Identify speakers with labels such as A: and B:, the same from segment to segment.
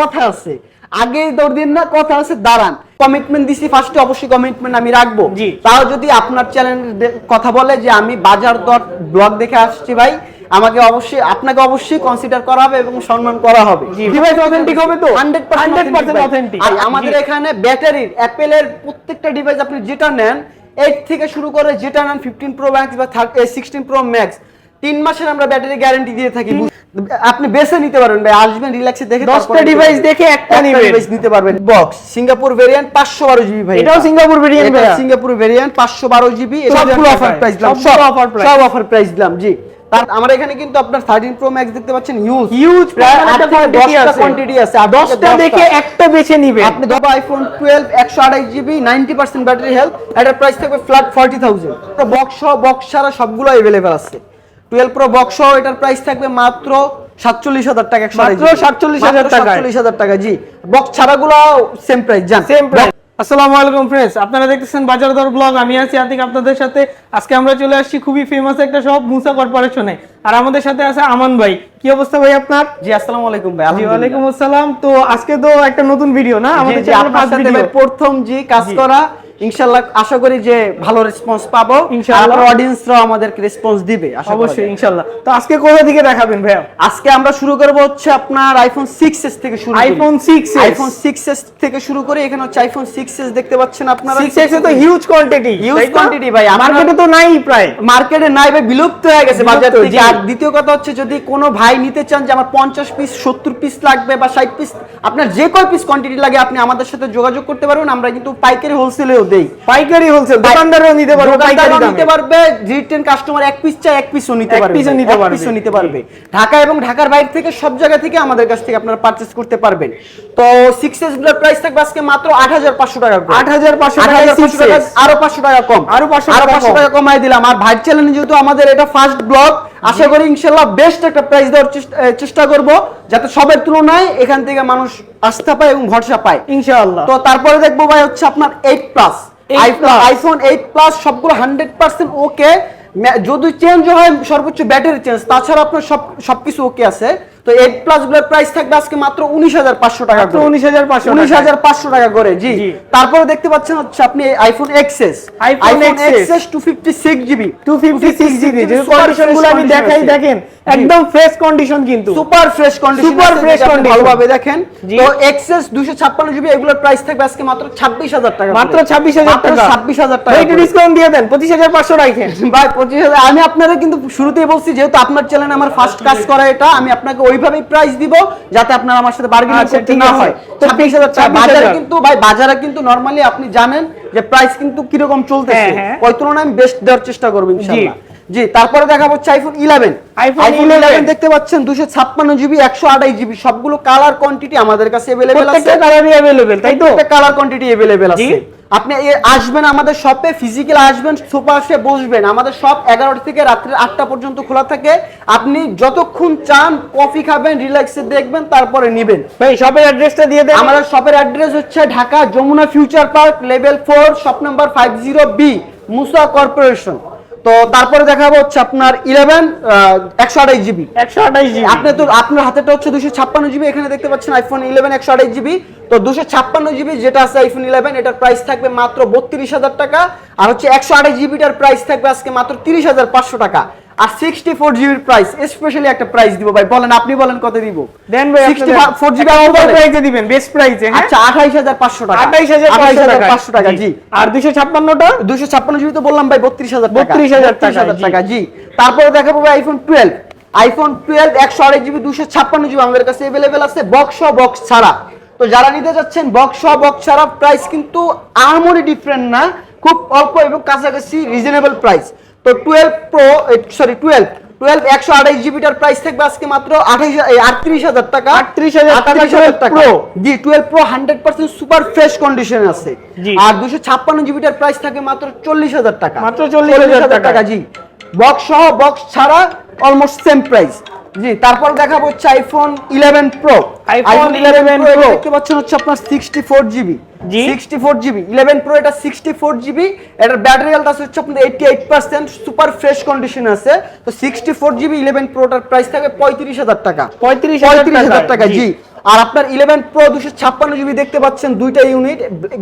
A: কথা আছে। আগে দৌড় দিন না কথা আছে দাঁড়ান। কমিটমেন্ট দিছি ফার্স্টে অবশ্যই কমিটমেন্ট আমি রাখব। তাও যদি আপনার চ্যানেল কথা বলে যে আমি বাজার দর ব্লগ দেখে আসছি ভাই আমাকে অবশ্যই আপনাকে অবশ্যই কনসিডার করা হবে এবং সম্মান করা হবে।
B: ডিভাইস অথেন্টিক হবে তো?
A: 100%
B: 100% অথেন্টিক
A: আর আমাদের এখানে ব্যাটারির অ্যাপেলের প্রত্যেকটা ডিভাইস আপনি যেটা নেন এইট থেকে শুরু করে যেটা নেন ফিফটিন প্রো ম্যাক্স বা সিক্সটিন প্রো ম্যাক্স তিন মাসের আমরা ব্যাটারি গ্যারান্টি দিয়ে থাকি আপনি বেছে নিতে পারবেন ভাই আসবেন রিল্যাক্সে দেখে
B: দশটা
A: তারপরে নিতে
B: device
A: পারবেন।
B: দেখে একটা
A: ডিভাইস নিতে পারবেন। বক্স সিঙ্গাপুর ভেরিয়েন্ট পাঁচশো বারো জিবি ভাই।
B: এটাও সিঙ্গাপুর ভেরিয়েন্ট ভাইয়া।
A: সিঙ্গাপুর ভেরিয়েন্ট পাঁচশো বারো জিবি
B: সবগুলো
A: অফার প্রাইস দিলাম সব
B: offer price।
A: সব অফার প্রাইস দিলাম জি। তার আমার এখানে কিন্তু আপনার থার্টিন প্রো ম্যাক্স দেখতে পাচ্ছেন হিউজ
B: হিউজ
A: প্রায়। কোয়ান্টিটি আছে। আট থেকে
B: দশটা
A: দশটা।
B: দেখে একটা বেছে নিবে
A: আপনি ধরো আইফোন টুয়েলভ একশো আঠাশ GB ninety percent battery health এটার প্রাইস থাকবে flat forty thousand box box ছাড়া সবগুলো অ্যাভেলেবেল আছে। টুয়েলভ প্রো বক্স এটার প্রাইস থাকবে মাত্র সাতচল্লিশ হাজার টাকা
B: মাত্র 47,000 টাকায়।
A: সাতচল্লিশ হাজার টাকা জি। বক্স ছাড়াগুলো সেম প্রাইস জান।
B: সেম প্রাইস আসসালামু আলাইকুম ফ্রেন্ডস আপনারা দেখতেছেন বাজার দর ব্লগ আমি আছি আতিক আপনাদের সাথে। আজকে আমরা চলে আসছি খুবই ফেমাস একটা শপ মুসা কর্পোরেশনে আর আমাদের সাথে আছে আমান ভাই। কি অবস্থা ভাই আপনার?
A: জি আসসালামু আলাইকুম ভাই
B: ওয়ালাইকুম আসসালাম। তো আজকে তো একটা নতুন ভিডিও না আমাদের
A: প্রথম জি কাজ করা ইনশাআল্লাহ আশা করি যে ভালো রেসপন্স পাবো।
B: ইনশাআল্লাহ।
A: অডিয়েন্সরাও আমাদেরকে রেসপন্স দিবে
B: অবশ্যই। ইনশাআল্লাহ। তো আজকে কোথা থেকে দেখাবেন ভাইয়া?
A: আজকে আমরা শুরু করব হচ্ছে আপনার আইফোন 6s থেকে শুরু
B: আইফোন 6s
A: আইফোন 6s থেকে শুরু করে এখানে হচ্ছে আইফোন 6s দেখতে পাচ্ছেন আপনারা।
B: 6x এ তো হিউজ কোয়ান্টিটি
A: Huge quantity ভাই,
B: মার্কেটে তো নাই প্রায়।
A: মার্কেটে নাই ভাই বিলুপ্ত হয়ে গেছে বাজার থেকে। আর দ্বিতীয় কথা হচ্ছে যদি কোনো ভাই নিতে চান যে আমার 50 পিস 70 পিস লাগবে বা 60 পিস আপনার যে কয় পিস কোয়ান্টিটি লাগে আপনি আমাদের সাথে যোগাযোগ করতে পারবেন। আমরা কিন্তু পাইকারি হোলসেলেও দেই।
B: পাইকারি হোলসেল দোকানদারও নিতে পারবে পাইকারি
A: নিতে পারবে। রিটেন কাস্টমার এক পিস চাই এক পিসও নিতে পারবে।
B: piece ও নিতে পারবে।
A: piece ও নিতে পারবে। ঢাকা এবং ঢাকার বাইরে থেকে সব জায়গা থেকে আমাদের কাছ থেকে আপনারা পারচেজ করতে পারবেন। তো 6s গুলোর প্রাইস থাকবে আজকে মাত্র 8500 টাকা করে।
B: 8500 টাকা 6s
A: আরও 500 টাকা কম।
B: আরও 500 টাকা
A: 500
B: কম।
A: টাকা কমাই দিলাম। আর ভাই চ্যানেলে যেহেতু আমাদের এটা ফার্স্ট ব্লগ আশা করি ইনশাল্লাহ বেস্ট একটা প্রাইস দেওয়ার চেষ্টা- করব যাতে সবের তুলনায় এখান থেকে মানুষ আস্থা পায় এবং ভরসা পায়।
B: ইনশাআল্লাহ।
A: তো তারপরে দেখব ভাই হচ্ছে আপনার
B: eight plus
A: iPhone eight plus সবগুলো হান্ড্রেড পার্সেন্ট ওকে যদি চেঞ্জ হয় সর্বোচ্চ ব্যাটারি চেঞ্জ তাছাড়া আপনার সব সবকিছু ওকে আছে। তো এইট প্লাসগুলোর প্রাইস থাকবে আজকে মাত্র উনিশ হাজার পাঁচশো টাকা
B: মাত্র 19,500
A: উনিশ হাজার পাঁচশো টাকা। করে জি। তারপরে দেখতে পাচ্ছেন হচ্ছে আপনি iPhone XS
B: iPhone XS
A: XS two fifty six GB
B: 256 GB যে কন্ডিশনগুলো আমি দেখাই দেখেন একদম ফ্রেশ কন্ডিশন কিন্তু।
A: Super fresh condition
B: Super fresh condition।
A: ভালোভাবে দেখেন। তো এক্সএস 256 জিবি এগুলোর প্রাইস থাকবে আজকে মাত্র 26000 টাকা
B: মাত্র 26000 টাকা।
A: 26000 টাকা
B: একটু ডিসকাউন্ট দিয়ে দেন 25500 রাখেন
A: ভাই 25000 আমি আপনারা কিন্তু শুরুতেই বলছি যেহেতু আপনার চ্যানেল আমার ফার্স্ট কাজ করা এটা আমি আপনাকে ওইভাবেই প্রাইস দিব যাতে আপনার আমার সাথে বার্গেনিং
B: আচ্ছা,
A: করতে না হয়।
B: তো
A: 26000 টাকা।
B: 26,000
A: বাজারে কিন্তু ভাই বাজারে কিন্তু নরমালি আপনি জানেন যে প্রাইস কিন্তু কীরকম চলতেছে।
B: হ্যাঁ, হ্যাঁ।
A: ওই তুলনায় আমি বেস্ট দেওয়ার চেষ্টা করব ইনশাআল্লাহ। জি তারপরে দেখাবো হচ্ছে আইফোন
B: ইলেভেন
A: আইফোন ইলেভেন দেখতে পাচ্ছেন দুশো ছাপ্পান্ন জিবি একশো আড়াই জিবি সবগুলো কালার কোয়ান্টিটি আমাদের কাছে অ্যাভেলেবেল আছে।
B: কালারই অ্যাভেলেবেল তাই তো?
A: কালার কোয়ান্টিটি
B: অ্যাভেলেবেল
A: আছে। আপনি আসবেন আমাদের শপে ফিজিক্যাল আসবেন সোফা আসে বসবেন। আমাদের শপ এগারোটা থেকে রাত্রে আটটা পর্যন্ত খোলা থাকে। আপনি যতক্ষণ চান কফি খাবেন রিল্যাক্সে দেখবেন তারপরে নিবেন।
B: ভাই শপের অ্যাড্রেসটা দিয়ে দেন।
A: আমাদের শপের অ্যাড্রেস হচ্ছে Dhaka Jamuna future park level four shop number five zero B Musa corporation তো তারপরে দেখাবো হচ্ছে আপনার ইলেভেন একশো আঠাইশ জিবি
B: 128 জিবি
A: আপনি তো আপনার হাতেটা হচ্ছে দুশো ছাপ্পান্ন জিবি এখানে দেখতে পাচ্ছেন আইফোন ইলেভেন একশো আঠাইশ জিবি তো দুশো ছাপ্পান্ন জিবি যেটা আছে আইফোন ইলেভেন এটার প্রাইস থাকবে মাত্র বত্রিশ হাজার টাকা। আর হচ্ছে একশো আঠাশ জিবিটার প্রাইস থাকবে আজকে মাত্র তিরিশ হাজার পাঁচশো টাকা। আর সিক্সটি ফোর জিবির প্রাইস স্পেশালি একটা প্রাইস দিব ভাই। বলেন আপনি বলেন কত দিব?
B: দেন ভাই
A: সিক্সটি ফোর জিবি
B: ওভার প্রাইসে দিবেন বেস্ট প্রাইসে হ্যাঁ?
A: আচ্ছা আঠাইশ হাজার পাঁচশো টাকা।
B: 28500 টাকা
A: জি।
B: আর 256টা
A: দুশো ছাপ্পান্ন জিবি তো বললাম ভাই বত্রিশ হাজার
B: 32,000 টাকা, জি।
A: টাকা জি। তারপরে দেখাবো ভাই আইফোন টুয়েলভ আইফোন টুয়েলভ একশো আড়াই জিবি দুশো ছাপ্পান্ন জিবি আমাদের কাছে অ্যাভেলেবেল আছে বক্স বক্স ছাড়া। তো যারা নিতে যাচ্ছেন বক্স বক্স ছাড়া প্রাইস কিন্তু আহামরি ডিফারেন্ট না খুব অল্প এবং কাছাকাছি রিজনেবল প্রাইস তো twelve pro sorry twelve twelve একশো জিবিটার প্রাইস থাকবে আজকে মাত্র আঠাইশ আটত্রিশ হাজার টাকা।
B: 38,000 টাকা
A: 38,000 টাকা।
B: Pro।
A: জি twelve pro hundred percent super fresh condition আছে। আর দুশো ছাপ্পান্ন জিবিটার প্রাইস থাকে মাত্র চল্লিশ হাজার টাকা।
B: মাত্র 40,000 টাকা।
A: জি। বক্স সহ বক্স ছাড়া অলমোস্ট সেম প্রাইস জি তারপর দেখাবো হচ্ছে iPhone eleven pro
B: iPhone 11 pro
A: দেখতে পাচ্ছেন হচ্ছে আপনার সিক্সটি ফোর জিবি
B: জি।
A: Sixty four GB eleven pro এটা সিক্সটি ফোর জিবি এটার ব্যাটারি হেলথ আছে হচ্ছে আপনার eighty eight percent super fresh condition আছে। তো সিক্সটি ফোর জিবি ইলেভেন প্রোটার প্রাইস থাকবে পঁয়ত্রিশ হাজার টাকা।
B: 35,000
A: পঁয়ত্রিশ হাজার
B: টাকা,
A: টাকা
B: জি।
A: আর আপনার ইলেভেন প্রো দুশো ছাপ্পান্ন জিবি দেখতে পাচ্ছেন দুইটা unit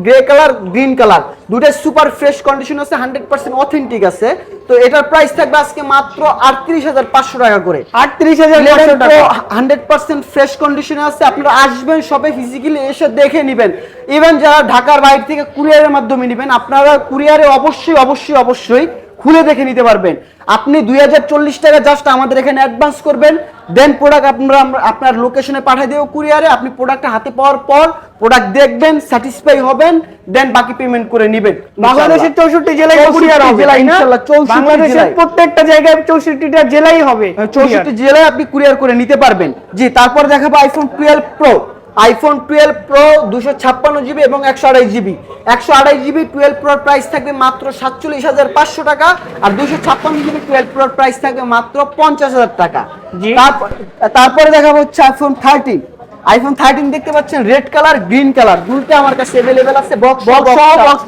A: grey colour green colour দুইটাই সুপার ফ্রেশ কন্ডিশন আছে হান্ড্রেড পার্সেন্ট অথেন্টিক আছে। তো এটার প্রাইস থাকবে আজকে মাত্র আটত্রিশ হাজার পাঁচশো টাকা করে।
B: আটত্রিশ হাজার টাকা।
A: হান্ড্রেড পার্সেন্ট ফ্রেশ কন্ডিশনে আছে আপনারা আসবেন শপে ফিজিক্যালি এসে দেখে নেবেন। ইভেন যারা ঢাকার বাইরে থেকে কুরিয়ারের মাধ্যমে নেবেন আপনারা কুরিয়ারে অবশ্যই অবশ্যই অবশ্যই খুলে দেখে নিতে পারবেন। আপনি দুই হাজার চল্লিশ টাকা জাস্ট আমাদের এখানে অ্যাডভান্স করবেন দেন প্রোডাক্ট আপনারা আপনার লোকেশনে পাঠিয়ে দেবো কুরিয়ারে আপনি প্রোডাক্টটা হাতে পাওয়ার পর প্রোডাক্ট দেখবেন স্যাটিসফাই হবেন দেন বাকি পেমেন্ট করে নেবেন।
B: বাংলাদেশের চৌষট্টি জেলায় কুরিয়ার হবে
A: ইনশাল্লাহ,
B: বাংলাদেশের প্রত্যেকটা জায়গায় চৌষট্টিটা জেলাই হবে
A: চৌষট্টি জেলায় আপনি কুরিয়ার করে নিতে পারবেন। জি তারপর দেখাবো iPhone twelve pro iPhone twelve pro দুশো ছাপ্পান্ন জিবি এবং একশো আড়াই জিবি একশো আড়াই জিবি টুয়েলভ প্রোর প্রাইস থাকবে মাত্র সাতচল্লিশ হাজার পাঁচশো টাকা আর দুশো ছাপ্পান্ন জিবি টুয়েলভ প্রোর প্রাইস থাকবে মাত্র পঞ্চাশ হাজার টাকা। তারপরে দেখা হচ্ছে আইফোন থার্টিন আইফোন থার্টিন দেখতে পাচ্ছেন রেড কালার গ্রিন কালার দুটো আমার কাছে অ্যাভেলেবেল আছে বক্স
B: সহ,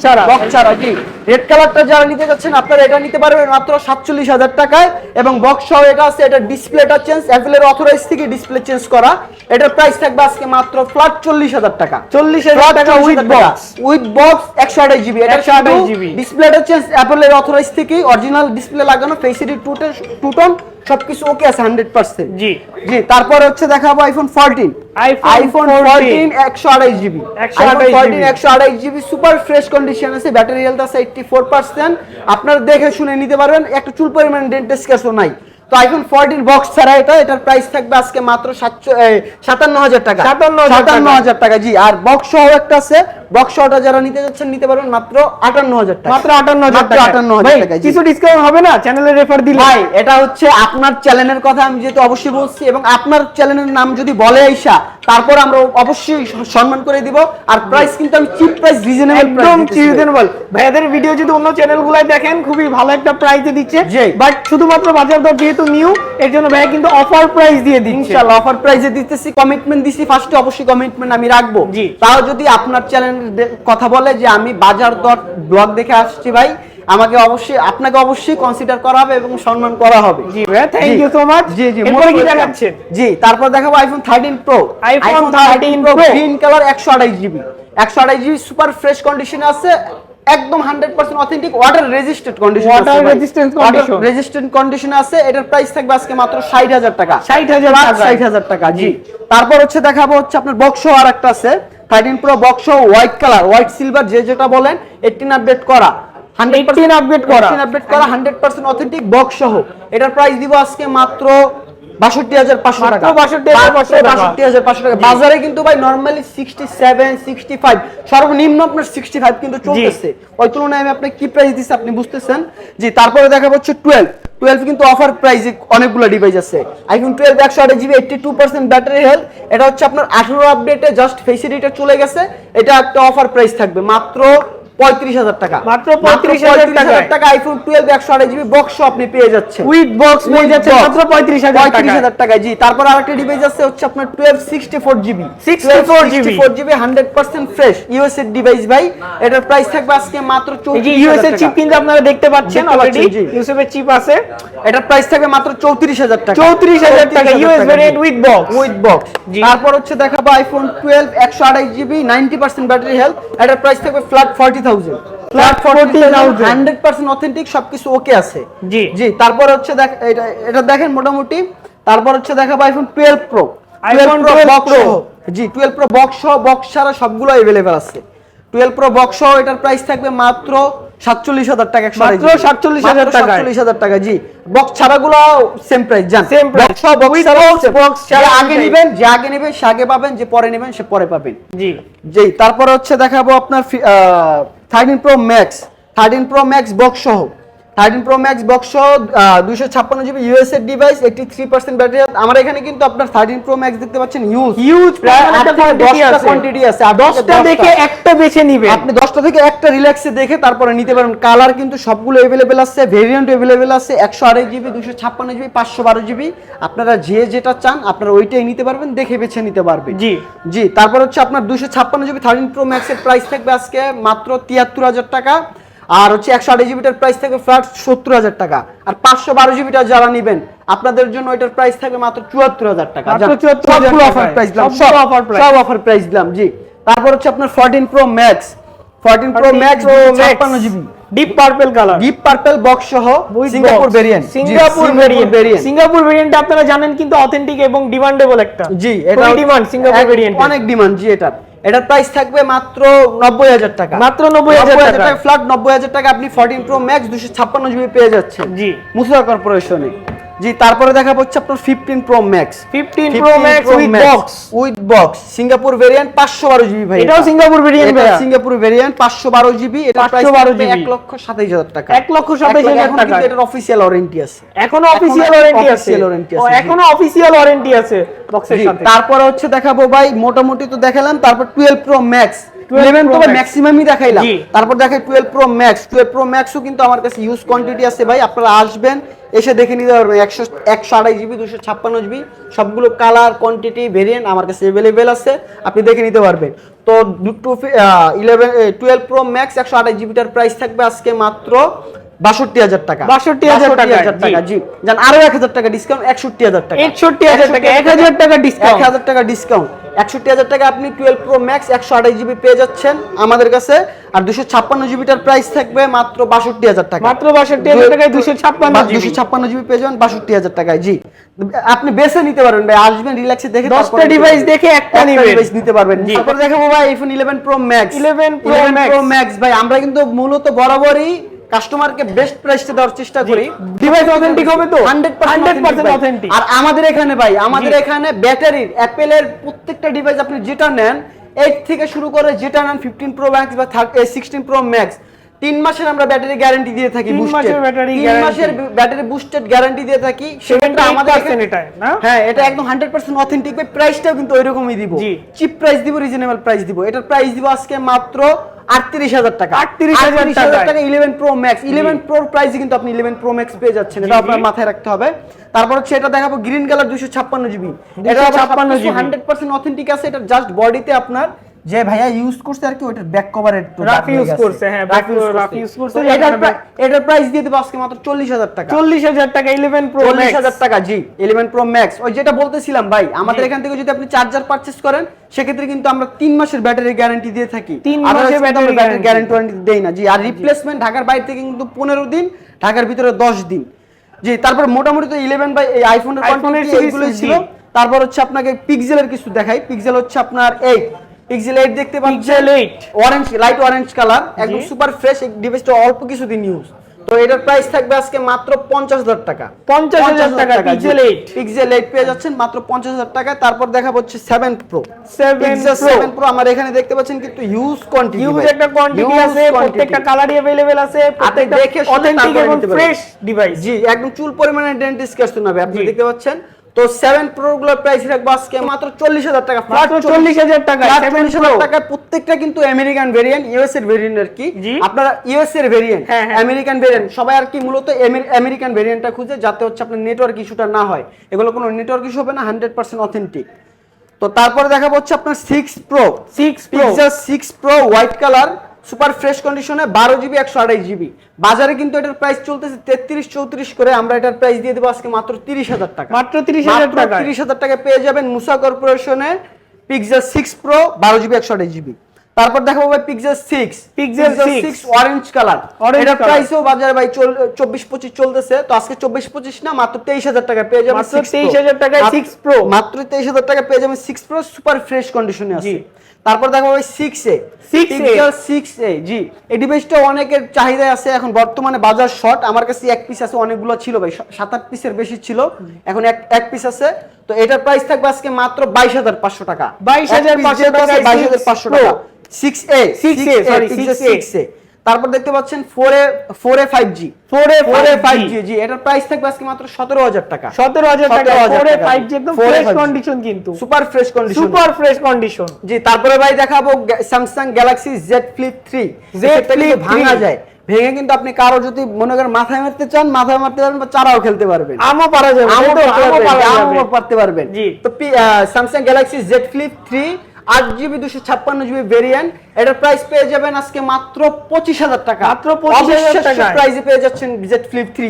B: ছাড়া।
A: বক্স ছাড়া জি। রেড কালারটা যারা নিতে যাচ্ছেন আপনারা এটা নিতে পারবেন মাত্র সাতচল্লিশ হাজার টাকায় এবং বক্স সহ এটা আছে এটা ডিসপ্লেটা চেঞ্জ অ্যাপেলের অথরাইজ থেকে ডিসপ্লে চেঞ্জ করা। এটার প্রাইস থাকবে আজকে মাত্র ফ্ল্যাট চল্লিশ হাজার টাকা।
B: চল্লিশ হাজার টাকা উইথ বক্স
A: উইথ বক্স একশো আড়াই জিবি এটা
B: 128 GB
A: ডিসপ্লেটা চেঞ্জ অ্যাপেলের অথরাইজ থেকে অরিজিনাল ডিসপ্লে লাগানো ফেসিডি টুটন টুটন সবকিছু ওকে আছে হান্ড্রেড পার্সেন্ট
B: জি।
A: জি তারপর হচ্ছে দেখাবো আইফোন ফোরটিন আইফোন ফোরটিন একশো আড়াই জিবি
B: 128 GB
A: একশো আড়াই জিবি সুপার ফ্রেশ কন্ডিশন আছে ব্যাটারি হেলথ আছে এইটটি ফোর পার্সেন্ট আপনারা দেখে শুনে নিতে পারবেন একটা চুল পরিমাণ ডেন্টেস কেসও নাই। তো আইফোন ফোরটিন বক্স ছাড়া এটা এটার প্রাইস থাকবে আজকে মাত্র সাতশো সাতান্ন হাজার টাকা।
B: 57,000
A: সাতান্ন হাজার টাকা জি। আর বক্স সহ একটা আছে। বক্স সহটা যারা নিতে যাচ্ছেন নিতে পারবেন মাত্র আটান্ন হাজার টাকা।
B: মাত্র আটান্ন হাজার টাকা।
A: আটান্ন হাজার টাকা
B: কিছু ডিসকাউন্ট হবে না? চ্যানেলে রেফার দিলে।
A: ভাই এটা হচ্ছে আপনার চ্যানেলের কথা আমি যেহেতু অবশ্যই বলছি এবং আপনার চ্যানেলের নাম যদি বলে আইসা তারপর আমরা অবশ্যই সম্মান করে দিব। আর প্রাইস কিন্তু আমি চিপ প্রাইস রিজনেবল
B: একদম রিজনেবল ভাইয়াদের ভিডিও যদি অন্য চ্যানেলগুলাই দেখেন খুবই ভালো একটা প্রাইসে দিচ্ছে। বাট শুধুমাত্র বাজার দর যেহেতু নিউ এর জন্য ভাইয়া কিন্তু অফার প্রাইস দিয়ে দিচ্ছে।
A: ইনশাআল্লাহ অফার প্রাইসে দিতেছি। কমিটমেন্ট দিছি ফার্স্টে অবশ্যই কমিটমেন্ট আমি রাখব। তাও যদি আপনার চ্যানেল কথা বলে যে আমি বাজার দর ব্লগ দেখে আসছি ভাই আমাকে অবশ্যই আপনাকে অবশ্যই কনসিডার করা হবে এবং সম্মান করা হবে
B: জি ভাইয়া থ্যাংক। ইউ সো মাচ
A: জি জি
B: এরপরে কি দেখাচ্ছেন
A: জি তারপর দেখাবো iPhone thirteen pro
B: iPhone 13 Pro।
A: Green colour একশো আড়াই জিবি একশো আড়াই জিবি সুপার ফ্রেশ কন্ডিশনে আছে একদম hundred percent authentic water resisted condition
B: Water resistant condition।
A: Resistant কন্ডিশনে আছে এটার প্রাইস থাকবে আজকে মাত্র ষাট হাজার টাকা
B: 60,000 টাকা।
A: ষাট হাজার টাকা জি তারপর হচ্ছে দেখাবো হচ্ছে আপনার বক্স আর একটা আছে thirteen pro box white colour white silver যে যেটা বলেন এইটিন আপডেট করা
B: 18 upgrade করা।
A: আপডেট করা হান্ড্রেড পার্সেন্ট অথেন্টিক বক্স সহ। এটার প্রাইস দিব আজকে মাত্র বাষট্টি হাজার পাঁচশো টাকা। বাষট্টি হাজার পাঁচশো টাকা। বাজারে কিন্তু ভাই normally sixty seven sixty five সর্বনিম্ন আপনার সিক্সটি ফাইভ কিন্তু চলতেছে। ওই তুলনায় আমি আপনাকে কি প্রাইস দিচ্ছি আপনি বুঝতেছেন? জি তারপরে দেখা হচ্ছে টুয়েলভ টুয়েলভ কিন্তু অফার প্রাইসে অনেকগুলো ডিভাইস আছে। আইফোন টুয়েলভ একশো আট GB eighty two percent battery health এটা হচ্ছে আপনার আঠারো আপডেটে জাস্ট ফেসিলিটিটা চলে গেছে। এটা একটা অফার প্রাইস থাকবে। মাত্র পঁয়ত্রিশ হাজার টাকা।
B: মাত্র 35,000 টাকায়।
A: টাকা আইফোন টুয়েলভ একশো আট জিবি বক্স আপনি পেয়ে যাচ্ছেন।
B: উইথ বক্স পেয়ে যাচ্ছে মাত্র পঁয়ত্রিশ হাজার
A: পঁয়ত্রিশ হাজার টাকা জি। তারপর আরেকটা ডিভাইস আছে হচ্ছে আপনার twelve sixty four GB
B: 64 GB
A: four GB hundred percent fresh US এর ডিভাইস ভাই। এটার প্রাইস থাকবে আজকে মাত্র চৌত্রিশ
B: ইউএস এর চিপ কিন্তু আপনারা দেখতে পাচ্ছেন অলরেডি ইউএস এর চিপ আছে।
A: এটার প্রাইস থাকবে মাত্র চৌত্রিশ হাজার টাকা।
B: 34,000 টাকা, US variant with box।
A: With
B: box
A: তারপর হচ্ছে দেখাবো আইফোন টুয়েলভ একশো আঠাশ GB ninety percent battery health এটার প্রাইস থাকবে flat forty thousand flat forty
B: 40,000
A: hundred percent authentic সবকিছু ওকে আছে।
B: জি।
A: জি তারপর হচ্ছে দেখ এটা এটা দেখেন মোটামুটি তারপর হচ্ছে দেখাবো iPhone twelve pro
B: iPhone 12 Pro।
A: জি টুয়েলভ প্রো বক্স সহ বক্স ছাড়া সবগুলো অ্যাভেলেবেল আছে। টুয়েলভ প্রো বক্স সহ এটার প্রাইস থাকবে মাত্র সাতচল্লিশ হাজার টাকা
B: মাত্র 47,000 টাকায়।
A: সাতচল্লিশ হাজার টাকা জি। বক্স ছাড়াগুলো সেম প্রাইস জান।
B: Same price।
A: বক্স বক্স ছাড়া আগে। নেবেন যে আগে নেবেন সে আগে পাবেন যে পরে নেবেন সে পরে পাবেন।
B: জি।
A: জি তারপরে হচ্ছে দেখাবো আপনার thirteen pro max thirteen pro max box সহ। থার্টিন প্রো ম্যাক্স বক্স দুইশো ছাপ্পান্ন GB USA device eighty three percent battery আমার এখানে কিন্তু আপনার থার্টিন প্রো ম্যাক্স দেখতে পাচ্ছেন ইউজ
B: হিউজ
A: প্রায় দশটা কোয়ান্টিটি আছে।
B: দশটা দেখে একটা বেছে নিবে
A: আপনি দশটা থেকে একটা রিল্যাক্সে দেখে তারপরে নিতে পারবেন কালার কিন্তু সবগুলো অ্যাভেলেবেল আছে ভেরিয়েন্ট অ্যাভেলেবেল আছে একশো আড়াই জিবি দুশো ছাপ্পান্ন জিবি পাঁচশো বারো জিবি। আপনারা যে যেটা চান আপনারা ওইটাই নিতে পারবেন দেখে বেছে নিতে পারবেন।
B: জি।
A: জি তারপর হচ্ছে আপনার দুশো ছাপ্পান্ন জিবি থার্টিন প্রো ম্যাক্সের প্রাইস থাকবে আজকে মাত্র তিয়াত্তর হাজার টাকা। আর হচ্ছে একশো আড়াই জিবিটার প্রাইস থাকবে ফ্ল্যাট সত্তর হাজার টাকা। আর পাঁচশো বারো জিবিটা যারা নেবেন আপনাদের জন্য এটার প্রাইস থাকবে মাত্র চুয়াত্তর হাজার টাকা।
B: মাত্র
A: যান,
B: 74,000
A: সবগুলো অফার প্রাইস দিলাম সব অফার প্রাইস দিলাম জি। তারপর হচ্ছে আপনার fourteen pro max fourteen pro max ছাপ্পান্ন GB
B: deep purple colour
A: deep purple box সহ Singapore
B: variant Singapore
A: variant
B: Singapore variant আপনারা জানেন কিন্তু অথেন্টিক এবং ডিমান্ডেবল একটা।
A: জি
B: এটা ডিমান্ড সিঙ্গাপুর ভেরিয়েন্ট
A: অনেক ডিমান্ড জি এটা। এটার প্রাইস থাকবে মাত্র নব্বই হাজার টাকা।
B: মাত্র 90,000 টাকা।
A: ফ্ল্যাট নব্বই হাজার টাকা আপনি ফোরটিন প্রো ম্যাক্স দুশো ছাপ্পান্ন জিবি পেয়ে যাচ্ছেন।
B: জি।
A: মুসা কর্পোরেশনে জি তারপরে দেখা হচ্ছে আপনার fifteen pro max
B: 15 pro max with box
A: with box Singapore variant পাঁচশো বারো জিবি ভাই
B: এটাও সিঙ্গাপুর ভেরিয়েন্ট
A: এটা সিঙ্গাপুর ভেরিয়েন্ট পাঁচশো বারো জিবি এটা
B: 512 GB
A: এক লক্ষ সাতাইশ হাজার টাকা।
B: এক লক্ষ সাতাইশ হাজার
A: এখন
B: টাকা।
A: কিন্তু এটার অফিসিয়াল ওয়ারেন্টি আছে।
B: এখনও অফিসিয়াল
A: এখনও
B: ওয়ারেন্টি আছে। ও,
A: আছে,
B: এখনও অফিসিয়াল ওয়ারেন্টি আছে বক্সের সাথে।
A: তারপরে হচ্ছে দেখাবো ভাই মোটামুটি তো দেখালাম তারপর টুয়েলভ প্রো ম্যাক্স
B: 12
A: ইলেভেন তো ম্যাক্সিমামই দেখাইলাম। তারপর দেখাই twelve pro max twelve pro ম্যাক্সও কিন্তু আমার কাছে ইউজ কোয়ান্টিটি আছে ভাই আপনারা আসবেন এসে দেখে নিতে পারবেন। একশো একশো আড়াই জিবি দুশো ছাপ্পান্ন জিবি সবগুলো কালার কোয়ান্টিটি ভেরিয়েন্ট আমার কাছে অ্যাভেলেবেল আছে আপনি দেখে নিতে পারবেন। তো two eleven twelve pro max একশো আড়াই জিবিটার প্রাইস থাকবে আজকে মাত্র বাষট্টি হাজার টাকা।
B: 62,000 টাকায়,
A: হাজার টাকা জি। জান আরও এক হাজার টাকা ডিসকাউন্ট একষট্টি হাজার টাকা।
B: একষট্টি হাজার টাকা এক হাজার টাকা
A: এক হাজার টাকা ডিসকাউন্ট একষট্টি হাজার টাকা আপনি টুয়েলভ প্রো ম্যাক্স একশো আঠাশ জিবি পেয়ে যাচ্ছেন আমাদের কাছে আর দুশো ছাপ্পান্ন জিবিটার প্রাইস থাকবে মাত্র বাষট্টি হাজার টাকা।
B: মাত্র 62,000 টাকায় 256
A: দুশো ছাপ্পান্ন জিবি পেয়ে যাবেন বাষট্টি হাজার টাকায় জি। আপনি বেছে নিতে পারবেন ভাই আসবেন রিল্যাক্সে দেখে
B: দশটা
A: পারবেন।
B: দেখে একটা
A: device নিতে পারবেন। তারপর দেখাবো ভাই iPhone eleven pro max
B: 11 Pro Max।
A: Pro max ভাই আমরা কিন্তু মূলত বরাবরই কাস্টমারকে বেস্ট প্রাইসে দেওয়ার চেষ্টা করি।
B: ডিভাইস অথেন্টিক হবে তো?
A: 100%
B: 100% অথেন্টিক
A: আর আমাদের এখানে ভাই আমাদের। এখানে ব্যাটারির অ্যাপেলের প্রত্যেকটা ডিভাইস আপনি যেটা নেন 8 থেকে শুরু করে যেটা নেন ফিফটিন প্রো ম্যাক্স বা সিক্সটিন প্রো ম্যাক্স তিন মাসের আমরা ব্যাটারি গ্যারান্টি দিয়ে থাকি
B: তিন মাসের battery
A: তিন মাসের ব্যাটারি বুস্টেড গ্যারান্টি দিয়ে থাকি। সেক্ষেত্রে আমাদের
B: 78% এটা, না?
A: হ্যাঁ এটা একদম হান্ড্রেড পার্সেন্ট অথেন্টিক ভাই প্রাইসটাও কিন্তু ওইরকমই দিব। চিপ প্রাইস দিব রিজনেবল প্রাইস দিব। এটার প্রাইস দিব আজকে মাত্র আটত্রিশ হাজার টাকা।
B: 38,000
A: হাজার টাকা ইলেভেন প্রো ম্যাক্স ইলেভেন প্রোর প্রাইসে কিন্তু আপনি ইলেভেন প্রো ম্যাক্স পেয়ে যাচ্ছেন। এটা আপনার মাথায় রাখতে হবে। তারপর হচ্ছে এটা দেখাবো গ্রিন কালার দুশো ছাপ্পান্ন জিবি এটা
B: 256 GB
A: হান্ড্রেড পার্সেন্ট অথেন্টিক আছে। এটা জাস্ট বডিতে আপনার যে ভাইয়া ইউজ করছে আর কি ওইটার ব্যাক কভার একটু
B: use
A: গেছে।
B: করছে, হ্যাঁ, back-
A: use
B: rough
A: করছে। এটার এটার প্রাইস দিয়ে দেবো আজকে মাত্র চল্লিশ হাজার টাকা।
B: চল্লিশ হাজার টাকা ইলেভেন প্রো
A: চল্লিশ
B: ম্যাক্স
A: হাজার টাকা জি ইলেভেন প্রো ম্যাক্স ওই যেটা বলতেছিলাম ভাই আমাদের এখান থেকে যদি আপনি চার্জার পারচেস করেন সেক্ষেত্রে কিন্তু আমরা তিন মাসের ব্যাটারি গ্যারান্টি দিয়ে থাকি।
B: তিন
A: Otherwise
B: মাসের guarantee
A: ওয়ারেন্টি দেই না। জি আর রিপ্লেসমেন্ট ঢাকার বাইরে থেকে কিন্তু পনেরো দিন ঢাকার ভিতরে দশ দিন। জি তারপর মোটামুটি তো ইলেভেন বাই এই আইফোনের
B: জি।
A: ছিল। তারপর হচ্ছে আপনাকে পিক্সেলের কিছু দেখাই। পিক্সেল হচ্ছে আপনার এইট পিক্সেল এইট দেখতে পাচ্ছেন
B: Pixel 8
A: orange light orange colour একদম
B: জি।
A: সুপার ফ্রেশ এই ডিভাইসটা অল্প কিছুদিন ইউজ তো এটার প্রাইস থাকবে আজকে মাত্র পঞ্চাশ হাজার টাকা
B: 50,000 টাকা, Pixel 8
A: পিক্সেল 8 পেয়ে যাচ্ছেন মাত্র 50000 টাকায় তারপর দেখাবো হচ্ছে 7 প্রো
B: 7
A: পিক্সেল
B: Pro
A: 7 প্রো আমার এখানে দেখতে পাচ্ছেন কিন্তু হিউজ কোয়ান্টিটি
B: ইউজ একটা কোয়ান্টিটি আছে প্রত্যেকটা কালারই अवेलेबल আছে প্রত্যেকটা
A: দেখে শুনে
B: অথেন্টিক
A: তারপরে
B: এবং
A: নিতে পারবেন।
B: ফ্রেশ ডিভাইস
A: জি একদম চুল পরিমাণে ডেন্টিস্ট কাজ হবে আপনি
B: জি।
A: দেখতে পাচ্ছেন তো 7 প্রো গুলোর প্রাইস রাখব আজকে মাত্র 40000 টাকা flat
B: মাত্র 40,000 টাকায়, 7
A: চল্লিশ
B: Pro।
A: টাকা প্রত্যেকটা কিন্তু আমেরিকান ভেরিয়েন্ট ইউএস এর ভেরিয়েন্ট আর কি। আপনারা ইউএস এর ভেরিয়েন্ট। আমেরিকান ভেরিয়েন্ট সবাই আর কি মূলত আমেরিকান ভেরিয়েন্টটা খুঁজে যাতে হচ্ছে আপনার নেটওয়ার্ক ইস্যুটা না হয় এগুলো কোনো নেটওয়ার্ক ইস্যু হবে না হান্ড্রেড পার্সেন্ট অথেন্টিক তো তারপরে দেখাবো হচ্ছে আপনার six pro
B: 6 Pro
A: Pixel six pro white colour super fresh কন্ডিশনে বারো জিবি একশো আড়াই জিবি। বাজারে কিন্তু এটার প্রাইস চলতেছে তেত্রিশ চৌত্রিশ করে। আমরা এটার প্রাইস দিয়ে দেবো আজকে মাত্র তিরিশ হাজার টাকা।
B: মাত্র 30,000 টাকায়।
A: তিরিশ হাজার টাকা পেয়ে যাবেন মুসা কর্পোরেশনে পিক্সেল সিক্স প্রো বারো জিবি একশো আড়াই জিবি। তারপর দেখাবো ভাই Pixel six
B: Pixel 6 orange
A: colour
B: এটার
A: প্রাইসও বাজারে ভাই চব্বিশ পঁচিশ চলতেছে। তো আজকে চব্বিশ পঁচিশ না মাত্র তেইশ হাজার টাকা পেয়ে যাবেন
B: তেইশ হাজার টাকায় সিক্স প্রো
A: মাত্র তেইশ হাজার টাকা পেয়ে যাবেন সিক্স প্রো সুপার ফ্রেশ কন্ডিশনে আছে। তারপর দেখো ভাই সিক্স এ
B: 6A
A: সিক্স এ জি। এই ডিভাইসটা অনেকের চাহিদা আছে এখন বর্তমানে বাজার শর্ট আমার কাছে এক পিস আছে অনেকগুলো ছিল ভাই সাত আট পিসের বেশি ছিল। এখন এক এক পিস আছে। তো এটার প্রাইস থাকবে আজকে মাত্র বাইশ হাজার পাঁচশো টাকা।
B: 22,500 টাকায়
A: বাইশ হাজার পাঁচশো টাকা। Six A
B: six A sorry
A: six A তারপর দেখতে পাচ্ছেন four A four A five G
B: 4A
A: four A five
B: G
A: জি এটার প্রাইস থাকবে আজকে মাত্র সতেরো হাজার টাকা।
B: সতেরো হাজার টাকা ফোর এ ফাইভ জি একদম ফ্রেশ কন্ডিশন কিন্তু।
A: Super fresh condition
B: super fresh condition
A: জি তারপরে ভাই দেখাবো Samsung Galaxy Z flip three
B: Z Flip
A: ভাঙা যায়। ভেঙে কিন্তু আপনি কারও যদি মনে করেন মাথায় মারতে চান মাথায় মারতে পারবেন বা চারাও খেলতে পারবেন।
B: আমও পারা যাবে
A: আমও। পারতে পারবেন। তো Samsung Galaxy Z flip three আট জিবি দুশো ছাপ্পান্ন জিবি ভেরিয়েন্ট এটার প্রাইস পেয়ে যাবেন আজকে মাত্র পঁচিশ হাজার টাকা।
B: মাত্র 25,000 টাকায়।
A: প্রাইসে পেয়ে যাচ্ছেন জেড ফ্লিপ থ্রি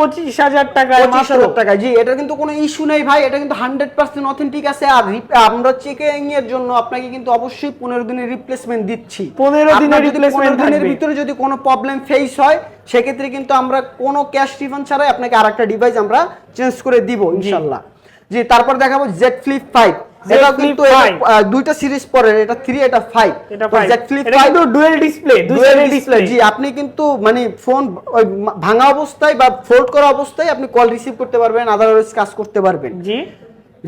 B: পঁচিশ হাজার টাকায়
A: পঁচিশ হাজার টাকা জি এটা কিন্তু কোনো ইস্যু নেই ভাই। এটা কিন্তু হান্ড্রেড পার্সেন্ট অথেন্টিক আছে। আর আমরা চেকিং এর জন্য আপনাকে কিন্তু অবশ্যই পনেরো দিনের রিপ্লেসমেন্ট দিচ্ছি।
B: 15 দিনের
A: 15 দিনের ভিতরে যদি কোনো প্রবলেম ফেস হয় সেক্ষেত্রে কিন্তু আমরা কোনো ক্যাশ রিফান্ড ছাড়াই আপনাকে আরেকটা ডিভাইস আমরা চেঞ্জ করে দিব ইনশাল্লাহ। জি তারপর দেখাবো জেড ফ্লিপ ফাইভ এটা কিন্তু
B: 5
A: দুইটা সিরিজ পরে এটা থ্রি এটা ফাইভ
B: এটা ফাইভ
A: জেড ফ্লিপ
B: এটা কিন্তু ডুয়েল ডিসপ্লে
A: display,
B: ডিসপ্লে
A: জি আপনি কিন্তু মানে ফোন ওই ভাঙা অবস্থায় বা ফোল্ড করা অবস্থায় আপনি কল রিসিভ করতে পারবেন আদারওয়াইজ কাজ করতে পারবেন।
B: জি।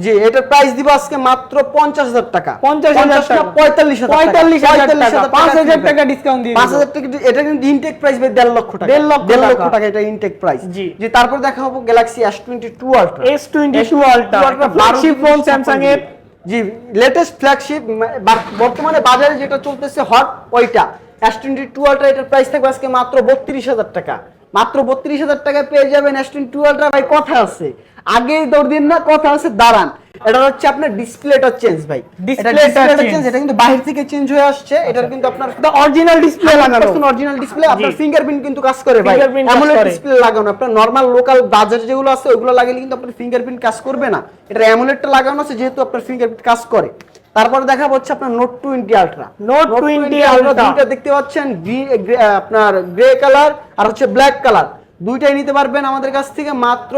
A: জি এটার প্রাইস দিব আজকে মাত্র পঞ্চাশ হাজার টাকা।
B: 50,000 টাকা।
A: পঁয়তাল্লিশ হাজার
B: পঁয়তাল্লিশ হাজার পাঁচ হাজার টাকা ডিসকাউন্ট দিয়ে
A: পাঁচ হাজার টাকা এটা কিন্তু ইনটেক প্রাইস দেড় লক্ষ টাকা।
B: দেড় লক্ষ
A: দেড় লক্ষ
B: টাকা।
A: এটা ইনটেক প্রাইস
B: জি।
A: জি তারপর দেখা হব Galaxy S twenty two ultra
B: S twenty two ultra flagship phone Samsung এর
A: জি লেটেস্ট ফ্ল্যাগশিপ বর্তমানে বাজারে যেটা চলতেছে হট ওইটা। এস টোয়েন্টি টু আলট্রা এটার প্রাইস থাকবে আজকে মাত্র বত্রিশ হাজার টাকা। মাত্র বত্রিশ হাজার টাকা পেয়ে যাবেন এস টোয়েন্টি টু আলট্রা ভাই, কথা আছে। আগেই দৌড় দিন না, কথা আছে, দাঁড়ান। এটা হচ্ছে আপনার ডিসপ্লেটা চেঞ্জ ভাই। ডিসপ্লেটা চেঞ্জ এটা কিন্তু বাইরে থেকে চেঞ্জ হয়ে আসছে এটার কিন্তু আপনার
B: অরিজিনাল ডিসপ্লে লাগানো।
A: অরিজিনাল ডিসপ্লে আপনার ফিঙ্গারপ্রিন্ট কিন্তু কাজ করে ভাই। অ্যামোলেড ডিসপ্লে লাগানো আপনার নরমাল লোকাল বাজার যেগুলো আছে ওগুলো লাগালে কিন্তু আপনার ফিঙ্গারপ্রিন্ট কাজ করবে না। এটা অ্যামোলেডটা লাগানো আছে যেহেতু আপনার ফিঙ্গারপ্রিন্ট কাজ করে। তারপরে দেখা হচ্ছে আপনার নোট টোয়েন্টি আলট্রা
B: 20 Ultra।
A: দুইটা দেখতে পাচ্ছেন আপনার গ্রে কালার আর হচ্ছে ব্ল্যাক কালার দুইটাই নিতে পারবেন আমাদের কাছ থেকে মাত্র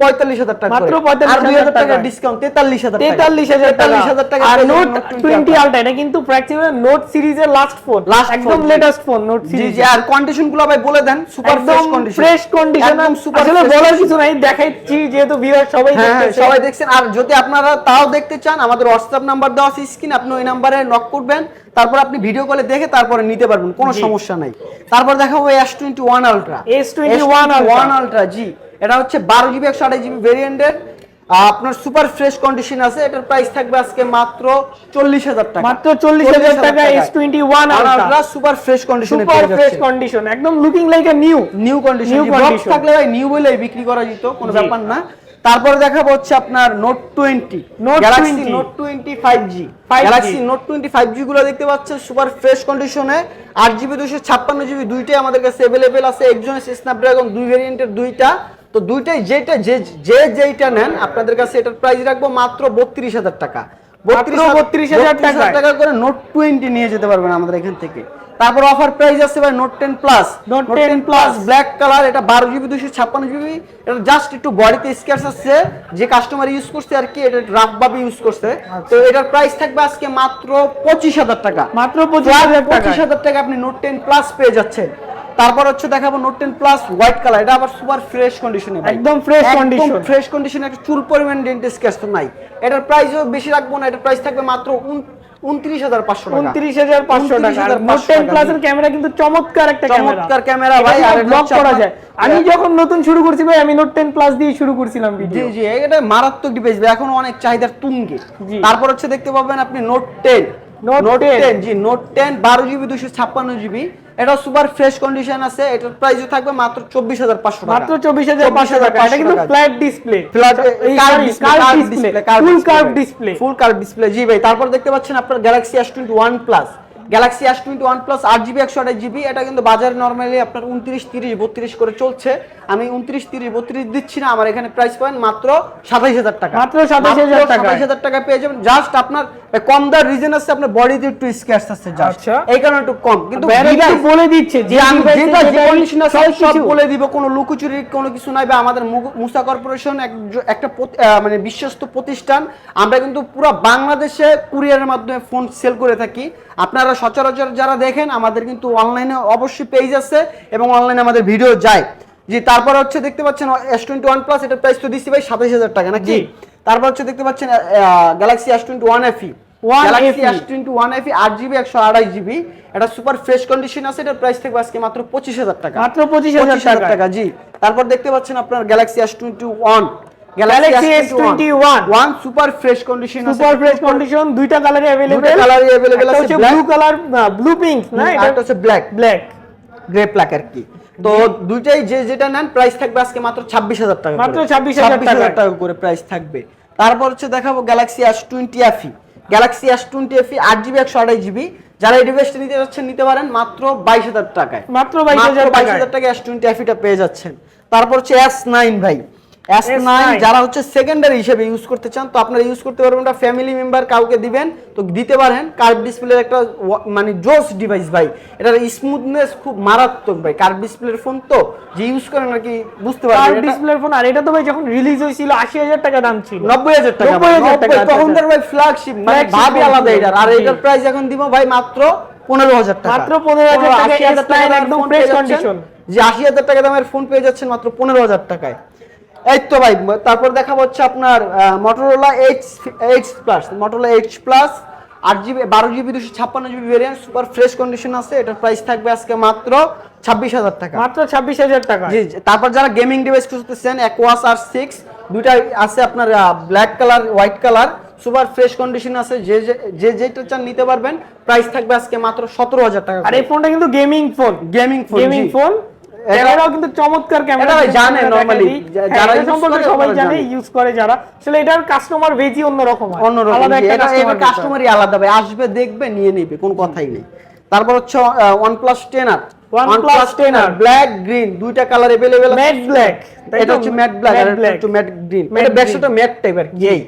A: পঁয়তাল্লিশ হাজার টাকা
B: মাত্র
A: করে।
B: 45,000
A: আর হাজার টাকা ডিসকাউন্ট তেতাল্লিশ হাজার
B: তেতাল্লিশ হাজার
A: তেতাল্লিশ হাজার টাকা
B: আর নোট টোয়েন্টি
A: Ultra।
B: এটা কিন্তু প্র্যাকটিক্যালি নোট সিরিজের লাস্ট ফোন
A: Last
B: একদম
A: জি।
B: লেটেস্ট ফোন নোট সিরিজ
A: জি। আর কন্ডিশনগুলো ভাই বলে দেন
B: super
A: fresh condition
B: fresh condition
A: একদম সুপার
B: আসলে বলার কিছু নাই দেখাচ্ছি যেহেতু ভিউয়ার সবাই
A: হ্যাঁ সবাই দেখছেন। আর যদি আপনারা তাও দেখতে চান আমাদের হোয়াটসঅ্যাপ নাম্বার দেওয়া আছে স্ক্রিন আপনি ওই নাম্বারে নক করবেন। তারপর আপনি ভিডিও কলে দেখে তারপরে নিতে পারবেন কোনো সমস্যা নাই। তারপর দেখাবো S twenty one ultra
B: S21 Ultra।
A: One ultra জি। এটা হচ্ছে বারো জিবি একশো আঠাশ জিবি ভেরিয়েন্টের আপনার সুপার ফ্রেশ কন্ডিশন আছে এটার প্রাইস থাকবে আজকে মাত্র চল্লিশ হাজার টাকা।
B: মাত্র চল্লিশ হাজার টাকা S twenty one
A: ultra super fresh কন্ডিশনে
B: সুপার ফ্রেশ কন্ডিশন একদম looking like
A: a new
B: new
A: condition new
B: box
A: থাকলে ভাই নিউ বলে বিক্রি করা যেত কোনো ব্যাপার না। তারপরে দেখাবো হচ্ছে আপনার
B: Note
A: twenty
B: Note
A: Galaxy Note twenty five
B: G
A: Galaxy Note twenty five G গুলো দেখতে পাচ্ছেন সুপার ফ্রেশ কন্ডিশনে আট জিবি দুশো ছাপ্পান্ন জিবি দুইটাই আমাদের কাছে অ্যাভেলেবেল আছে। একজনের স্ন্যাপড্রাগন দুই ভেরিয়েন্টের দুইটা। তো দুইটাই যেটা যে যে যেইটা নেন আপনাদের কাছে এটার প্রাইস রাখব মাত্র বত্রিশ হাজার টাকা।
B: 32,000 টাকায়।
A: টাকা করে নোট টোয়েন্টি নিয়ে যেতে পারবেন আমাদের এখান থেকে। তারপর অফার প্রাইস আছে ভাই Note ten plus
B: Note
A: ten plus black colour এটা বারো জিবি দুশো ছাপ্পান্ন জিবি এটা জাস্ট একটু বডিতে আছে। যে কাস্টমার ইউজ করছে আর কি এটা রাফ ভাবে ইউজ করছে। তো এটার প্রাইস থাকবে আজকে মাত্র পঁচিশ হাজার টাকা।
B: মাত্র পঁচিশ হাজার টাকা
A: পঁচিশ হাজার টাকা আপনি নোট টেন প্লাস পেয়ে যাচ্ছেন। তারপর হচ্ছে দেখাবো Note ten plus white colour এটা আবার সুপার ফ্রেশ কন্ডিশনে
B: একদম fresh condition।
A: ফ্রেশ কন্ডিশনে একটা চুল পরিমাণ ডেন্টিস স্ক্যাচ তো নাই। এটার প্রাইসও বেশি রাখব না এটার প্রাইস থাকবে মাত্র উনত্রিশ হাজার পাঁচশো
B: উনত্রিশ হাজার পাঁচশো টাকা। নোট টেন ক্যামেরা কিন্তু চমৎকার একটা
A: চমৎকার ক্যামেরা ভাই আর
B: করা যায়। আমি যখন নতুন শুরু করছি ভাই আমি নোট টেন প্লাস দিয়ে শুরু করছিলাম
A: জি জি এটা মারাত্মক ডিভাইস এখন অনেক চাহিদার তুঙ্গে। তারপর হচ্ছে দেখতে পাবেন আপনি
B: Note
A: ten
B: Note
A: ten G Note ten বারো জিবি দুশো ছাপ্পান্ন জিবি এটা সুপার ফ্রেশ কন্ডিশন আছে এটার প্রাইসও থাকবে মাত্র চব্বিশ হাজার পাঁচশো টাকা।
B: মাত্র চব্বিশ হাজার পাঁচশো টাকা। এটা কিন্তু
A: flat display flat display, curved
B: full
A: curve
B: display
A: full curve display জি ভাই তারপর দেখতে পাচ্ছেন আপনার Galaxy S twenty one plus Galaxy S twenty one plus আট জিবি একশো আঠাশ জিবি এটা কিন্তু বাজারে নর্মালি আপনার উনত্রিশ তিরিশ বত্রিশ করে চলছে। আমি উনত্রিশ তিরিশ বত্রিশ দিচ্ছি না আমার এখানে প্রাইস পাবেন মাত্র সাতাইশ হাজার টাকা।
B: মাত্র 27,000 টাকায়।
A: সাতাইশ হাজার টাকা পেয়ে যাবেন। জাস্ট আপনার কম দেওয়ার রিজন আছে আপনার বডিতে একটু স্ক্যাচ জাস্ট
B: আচ্ছা।
A: এই কারণে একটু কম। কিন্তু
B: বলে দিচ্ছে
A: যে আমি যেটা যে কন্ডিশন আছে
B: সব
A: বলে দিব কোনো লুকোচুরি কোনো কিছু নাই বা আমাদের মুসা কর্পোরেশন এক- একটা মানে বিশ্বস্ত প্রতিষ্ঠান। আমরা কিন্তু পুরো বাংলাদেশে কুরিয়ারের মাধ্যমে ফোন সেল করে থাকি। আপনারা সচরাচর যারা দেখেন আমাদের কিন্তু অনলাইনে অবশ্যই পেজ আছে এবং অনলাইনে আমাদের ভিডিও যায়। জি তারপর হচ্ছে দেখতে পাচ্ছেন এস টোয়েন্টি ওয়ান প্লাস এটার প্রাইস তো দিচ্ছি ভাই সাতাইশ হাজার টাকা নাকি? তারপর হচ্ছে দেখতে পাচ্ছেন Galaxy S twenty
B: one FE
A: Galaxy S twenty one FE আট জিবি একশো আড়াই জিবি এটা সুপার ফ্রেশ কন্ডিশন আছে এটার প্রাইস থাকবে আজকে মাত্র পঁচিশ হাজার টাকা।
B: মাত্র পঁচিশ হাজার টাকা
A: টাকা জি। তারপর দেখতে পাচ্ছেন আপনার Galaxy S twenty one
B: Galaxy S21
A: one super fresh condition
B: super fresh condition দুইটা কালারে अवेलेबल
A: দুইটা colour-ই available আছে,
B: হচ্ছে
A: black-
B: blue colour blue pink না এটা
A: এটা হচ্ছে ব্ল্যাক
B: ব্ল্যাক
A: গ্রে প্ল্যাক আর কি তো দুইটাই যে যেটা নেন প্রাইস থাকবে আজকে মাত্র ছাব্বিশ হাজার টাকা
B: মাত্র
A: করে।
B: 26,000
A: 26,000
B: টাকা।
A: টাকা করে প্রাইস থাকবে তারপর হচ্ছে দেখাবো Galaxy S twenty FE Galaxy S twenty FE আট জিবি একশো আড়াই জিবি যারা এই ডিভাইসটা নিতে যাচ্ছেন নিতে পারেন মাত্র বাইশ হাজার টাকায়
B: মাত্র 22,000
A: বাইশ
B: টাকায়।
A: হাজার টাকা এস টোয়েন্টি এফিটা পেয়ে যাচ্ছেন তারপর হচ্ছে এস নাইন ভাই এস
B: S9
A: যারা হচ্ছে সেকেন্ডারি হিসেবে ইউজ করতে চান তো আপনারা ইউজ করতে পারবেন ওটা ফ্যামিলি মেম্বার কাউকে দিবেন। তো দিতে পারেন। কার্ভ ডিসপ্লের একটা মানে জোস ডিভাইস ভাই। এটার স্মুথনেস খুব মারাত্মক ভাই। কার্ভ ডিসপ্লের ফোন তো যে ইউজ করেন আর কি বুঝতে পারবেন। এটা-
B: ডিসপ্লে ফোন আর এটা তো ভাই যখন রিলিজ হয়েছিল আশি হাজার টাকা দাম ছিল।
A: নব্বই হাজার টাকা
B: 90,000 টাকা,
A: 90 তখনকার
B: আচ্ছা।
A: ভাই ফ্ল্যাগশিপ মানে ভাবি আলাদা এটার। আর এটার প্রাইস এখন দিব ভাই মাত্র পনেরো হাজার টাকা।
B: মাত্র 15,000 টাকা,
A: 80,000
B: S9
A: দামের
B: একদম
A: যাচ্ছেন।
B: condition।
A: যে আশি হাজার টাকা দামের ফোন পেয়ে যাচ্ছেন মাত্র পনেরো হাজার টাকায়। এই তো ভাই তারপর দেখাবো হচ্ছে আপনার Motorola H H plus Motorola H plus আট জিবি বারো জিবি দুশো ছাপ্পান্ন GB variant super fresh condition আছে এটার প্রাইস থাকবে আজকে মাত্র ছাব্বিশ হাজার টাকা।
B: মাত্র ছাব্বিশ হাজার টাকা।
A: জি। তারপর যারা গেমিং ডিভাইস খুঁজতেছেন অ্যাকোয়াস আর সিক্স দুইটা আছে আপনার black colour white colour super fresh condition আছে যে যে- যেটা চান নিতে পারবেন প্রাইস থাকবে আজকে মাত্র সতেরো হাজার টাকা
B: আর এই ফোনটা কিন্তু gaming
A: phone gaming
B: phone gaming
A: phone
B: ক্যামেরাও কিন্তু চমৎকার ক্যামেরা
A: এটা ভাই জানে normally, যা- যারা use
B: সম্পর্কে
A: করে
B: সবাই
A: তারা
B: জানে
A: জানে।
B: ইউজ করে যারা আসলে এটার কাস্টমার ভেজি অন্যরকম হয়
A: অন্যরকম
B: আলাদা
A: জি,
B: একটা
A: এটা
B: customer
A: এবার
B: base হয়।
A: কাস্টমারই আলাদা ভাই আসবে দেখবে নিয়ে নিবে কোনো কথাই নেই তারপর হচ্ছে ওয়ান প্লাস টেন আর
B: OnePlus 10R
A: ব্ল্যাক গ্রিন দুইটা কালার अवेलेबल আছে
B: Matte black, তাই
A: এটা
B: তো?
A: হচ্ছে ম্যাট ব্ল্যাক আর
B: Matte
A: এটা
B: black।
A: হচ্ছে ম্যাট গ্রিন
B: Matte
A: এটা
B: green।
A: ব্যাকসাইডটা ম্যাট টাইপের কি এই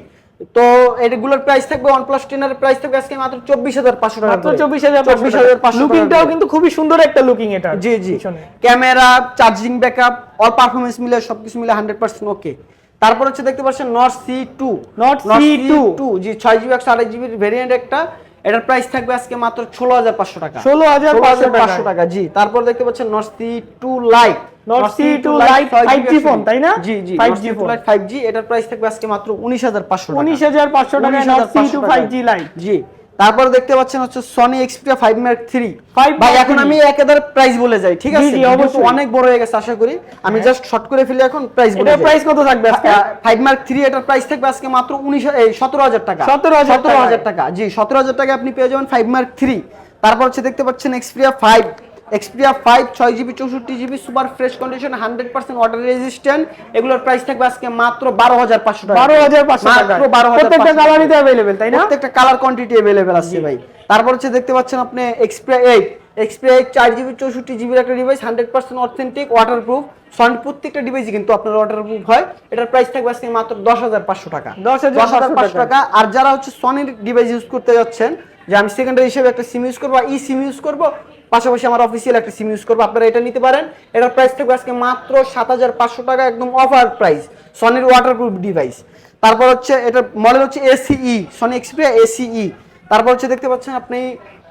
A: তো এগুলোর প্রাইস থাকবে OnePlus 10 এর প্রাইস থাকবে আজকে মাত্র 24500 টাকা
B: মাত্র চব্বিশ হাজার চব্বিশ হাজার লুকিংটাও কিন্তু খুবই সুন্দর একটা লুকিং এটা
A: জি জি। Camera charging backup all performance মিলে সবকিছু মিলে 100% ওকে তারপর হচ্ছে দেখতে পাচ্ছেন Note C two
B: Note C
A: two G ছয় জিবি একশো আড়াই জিবির ভেরিয়েন্ট একটা। এটার প্রাইস থাকবে আজকে মাত্র ষোলো হাজার পাঁচশো টাকা।
B: ষোলো হাজার
A: পাঁচশো টাকা। জি। তারপর দেখতে পাচ্ছেন Note C two lite
B: Note C2 Lite 5G phone, তাই না?
A: জি জি
B: 5G
A: ফাইভ জি এটার প্রাইস থাকবে আজকে মাত্র উনিশ হাজার পাঁচশো
B: উনিশ হাজার পাঁচশো টাকা জি।
A: তারপর দেখতে পাচ্ছেন হচ্ছে Sony Xperia five Mark
B: three
A: ভাই এখন আমি একেবারে প্রাইস বলে যাই ঠিক আছে?
B: অবশ্যই।
A: অনেক বড় হয়ে গেছে আশা করি। আমি জাস্ট শর্ট করে ফেলি এখন প্রাইস বলে
B: প্রাইস কত থাকবে আজকে?
A: ফাইভ মার্ক থ্রি এটার প্রাইস থাকবে আজকে মাত্র উনিশ এই সতেরো হাজার টাকা।
B: 17,000
A: সতেরো হাজার টাকা। জি সতেরো হাজার টাকা আপনি পেয়ে যাবেন ফাইভ মার্ক থ্রি তারপর হচ্ছে দেখতে পাচ্ছেন এক্সপিরিয়া ফাইভ এক্সপ্রিয়া ফাইভ ছয় জিবি চৌষট্টি GB super fresh condition hundred percent water resistant এগুলোর প্রাইস থাকবে আজকে মাত্র বারো হাজার পাঁচশো টাকা।
B: বারো হাজার পাঁচশো
A: বারো হাজার
B: কালারই তো অ্যাভেলেবেল তাই না?
A: প্রত্যেকটা কালার কোয়ান্টিটি অ্যাভেলেবেল আছে ভাই। তারপর হচ্ছে দেখতে পাচ্ছেন আপনি এক্সপ্রিয়া এইট এক্সপ্রিয়া এইট চার জিবি চৌষট্টি জিবির একটা device hundred percent authentic water proof sound প্রত্যেকটা ডিভাইসই কিন্তু আপনার ওয়াটার প্রুফ হয়। এটার প্রাইস থাকবে আজকে মাত্র দশ হাজার পাঁচশো টাকা।
B: দশ হাজার
A: পাঁচশো টাকা। আর যারা হচ্ছে সনির ডিভাইস ইউজ করতে যাচ্ছেন যে আমি সেকেন্ডারি হিসেবে একটা সিম ইউজ করব ই সিম ইউজ করব পাশাপাশি আমার অফিসিয়াল একটা সিম ইউজ করব। আপনারা এটা নিতে পারেন। এটার প্রাইস থাকবে আজকে মাত্র সাত হাজার পাঁচশো টাকা একদম অফার প্রাইস সনির ওয়াটারপ্রুফ ডিভাইস তারপর হচ্ছে এটা মডেল হচ্ছে এসিই সনি এক্সপিরিয়া এসিই তারপর হচ্ছে দেখতে পাচ্ছেন আপনি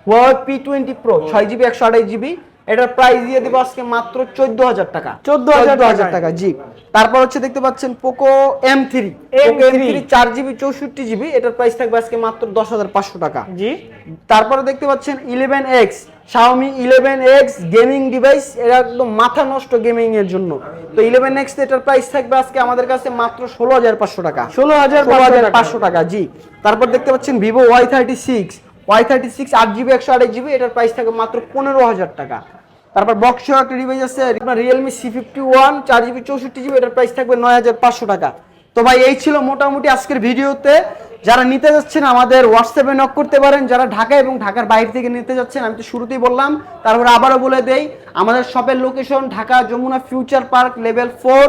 A: ওয়াই পি টোয়েন্টি প্রো ছয় জিবি একশো আড়াই জিবি এটার প্রাইস দিয়ে দেবো আজকে মাত্র চোদ্দ হাজার টাকা।
B: 14,000 টাকায়।
A: টাকা জি। তারপর হচ্ছে দেখতে পাচ্ছেন Poco M three
B: M
A: three চার জিবি চৌষট্টি জিবি এটার প্রাইস থাকবে আজকে মাত্র দশ হাজার পাঁচশো টাকা।
B: জি।
A: তারপরে দেখতে পাচ্ছেন eleven X Xiaomi eleven X gaming device এটা একদম মাথা নষ্ট গেমিং এর জন্য। তো ইলেভেন এক্স এটার প্রাইস থাকবে আজকে আমাদের কাছে মাত্র ষোলো হাজার পাঁচশো টাকা।
B: ষোলো হাজার
A: পাঁচশো টাকা জি। তারপর দেখতে পাচ্ছেন Vivo Y thirty six Y thirty six আট জিবি একশো আড়াই জিবি এটার প্রাইস থাকবে মাত্র পনেরো হাজার টাকা। তারপর বক্স একটা ডিভাইস আছে আপনার রিয়েলমি সি ফিফটি ওয়ান চার জিবি চৌষট্টি জিবি এটার প্রাইস থাকবে নয় হাজার পাঁচশো টাকা। তো ভাই, এই ছিল মোটামুটি আজকের ভিডিওতে। যারা নিতে যাচ্ছেন আমাদের হোয়াটসঅ্যাপে নক করতে পারেন। যারা ঢাকা এবং ঢাকার বাইরে থেকে নিতে যাচ্ছেন, আমি তো শুরুতেই বললাম, তারপর আবারও বলে দেই, আমাদের শপের location Dhaka Jamuna future park level four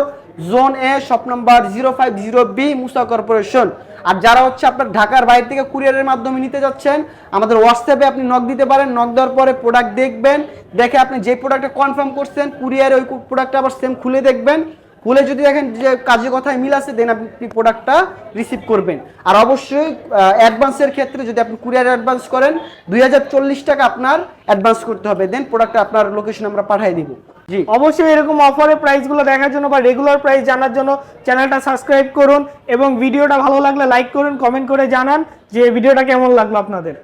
A: zone A shop number zero five zero B Musa corporation আর যারা হচ্ছে আপনার ঢাকার বাইরে থেকে কুরিয়ারের মাধ্যমে নিতে যাচ্ছেন, আমাদের হোয়াটসঅ্যাপে আপনি নক দিতে পারেন। নক দেওয়ার পরে প্রোডাক্ট দেখবেন, দেখে আপনি যে প্রোডাক্টটা কনফার্ম করছেন কুরিয়ারে ওই প্রোডাক্টটা আবার সেম খুলে দেখবেন। খুলে যদি দেখেন যে কাজে কথায় মিল আছে দেন আপনি প্রোডাক্টটা রিসিভ করবেন। আর অবশ্যই অ্যাডভান্সের ক্ষেত্রে যদি আপনি কুরিয়ার অ্যাডভান্স করেন, দুই হাজার চল্লিশ টাকা আপনার অ্যাডভান্স করতে হবে। দেন প্রোডাক্টটা আপনার লোকেশন আমরা পাঠিয়ে দিব। জি।
B: অবশ্যই এরকম অফারের প্রাইসগুলো দেখার জন্য বা রেগুলার প্রাইস জানার জন্য চ্যানেলটা সাবস্ক্রাইব করুন এবং ভিডিওটা ভালো লাগলে লাইক করুন কমেন্ট করে জানান যে ভিডিওটা কেমন লাগল আপনাদের।